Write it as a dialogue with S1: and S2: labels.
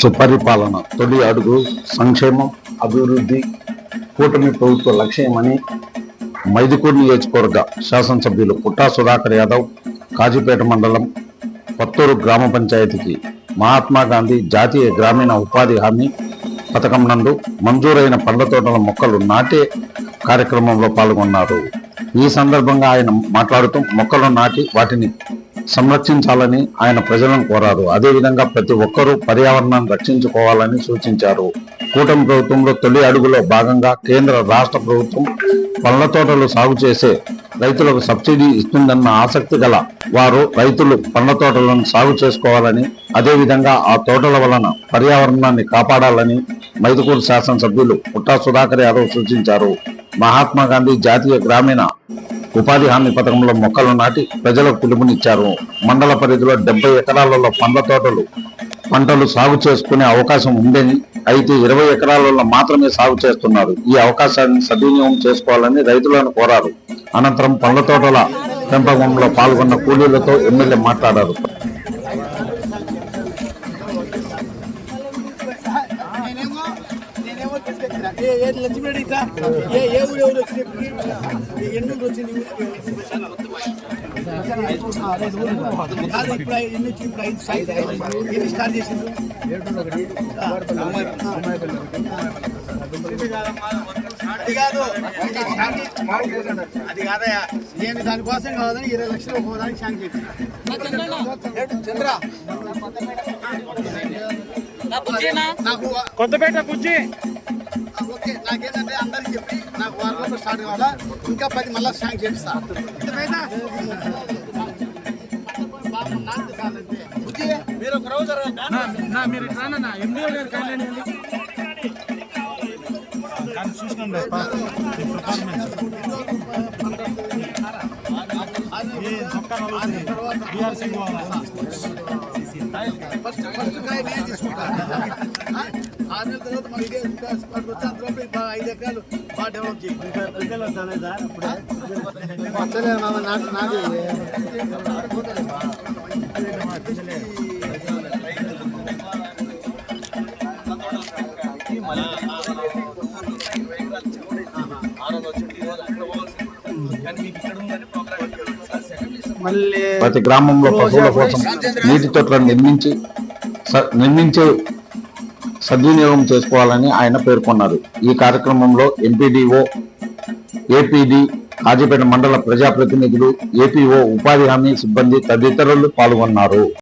S1: సుపరిపాలన తొలి అడుగు సంక్షేమం అభివృద్ధి కూటమి ప్రభుత్వ లక్ష్యమని మైదుకూరు నియోజకవర్గ శాసనసభ్యులు పుట్టా సుధాకర్ యాదవ్ కాజీపేట మండలం కొత్తూరు గ్రామ పంచాయతీకి మహాత్మా గాంధీ జాతీయ గ్రామీణ ఉపాధి హామీ పథకం నందు మంజూరైన పండ్ల తోటల మొక్కలు నాటే కార్యక్రమంలో పాల్గొన్నారు. ఈ సందర్భంగా ఆయన మాట్లాడుతూ మొక్కలు నాటి వాటిని సంరక్షించాలని ఆయన ప్రజలను కోరారు. అదేవిధంగా ప్రతి ఒక్కరూ పర్యావరణాన్ని రక్షించుకోవాలని సూచించారు. కూటమి ప్రభుత్వంలో తొలి అడుగులో భాగంగా కేంద్ర రాష్ట్ర ప్రభుత్వం పళ్ళ తోటలు సాగు చేసే రైతులకు సబ్సిడీ ఇస్తుందన్న ఆసక్తి గల వారు రైతులు పండ్ల తోటలను సాగు చేసుకోవాలని అదేవిధంగా ఆ తోటల వలన పర్యావరణాన్ని కాపాడాలని మైదుకూరు శాసనసభ్యులు పుట్టా సుధాకర్ యాదవ్ సూచించారు. మహాత్మా గాంధీ జాతీయ గ్రామీణ ఉపాధి హామీ పథకంలో మొక్కలు నాటి ప్రజలకు పిలుపునిచ్చారు. మండల పరిధిలో డెబ్బై ఎకరాలలో పండ్ల తోటలు పంటలు సాగు చేసుకునే అవకాశం ఉందని అయితే ఇరవై ఎకరాలలో మాత్రమే సాగు చేస్తున్నారు. ఈ అవకాశాన్ని సద్వినియోగం చేసుకోవాలని రైతులను కోరారు. అనంతరం పండ్ల తోటల పెంపకంలో పాల్గొన్న కూలీలతో ఎమ్మెల్యే మాట్లాడారు.
S2: ఏ ఏ లక్ష్మీ ఏ ఏ ఊరు ఎవరు వచ్చి ఎన్ని ఊరు వచ్చింది? కాదు ఇప్పుడు ఎన్ని వచ్చి ఇప్పుడు ఐదు సైజ్ ఎన్ని స్టార్ట్ చేసిండ్రు? అది కాదు. అది కాదయా నేను దానికోసం కాదని ఇరవై లక్షలు పోదానికి శాంతి చెప్పిన చంద్ర. నాకు
S3: కొత్తపేట బుజ్జి.
S2: ఓకే నాకేంటంటే అందరికి చెప్పి నాకు వారంలో స్టార్ట్ కావాలా? ఇంకా పది మళ్ళీ స్టాంక్ చేపిస్తా. మీరు ఒక రోజు
S3: నా మీరు రానన్నా ఎండిఓ గారు కానీ చూసినాం
S2: ఫస్ట్ ఫస్ట్ కాయ నేను తీసుకుంటాను ఆరు నెలల తర్వాత మన ఇదే స్పాట్ వచ్చి అందులో బాగా ఐదు ఎకరాలు బాగా డెవలప్ చేయి.
S3: మళ్ళీ
S1: ప్రతి గ్రామంలో పశువుల కోసం నీటి తొట్లను నిర్మించి స- నిర్మించే సద్వినియోగం చేసుకోవాలని ఆయన పేర్కొన్నారు. ఈ కార్యక్రమంలో ఎంపీడీఓ ఏపీడీ కాజీపేట మండల ప్రజాప్రతినిధులు ఏపీఓ ఉపాధి హామీ సిబ్బంది తదితరులు పాల్గొన్నారు.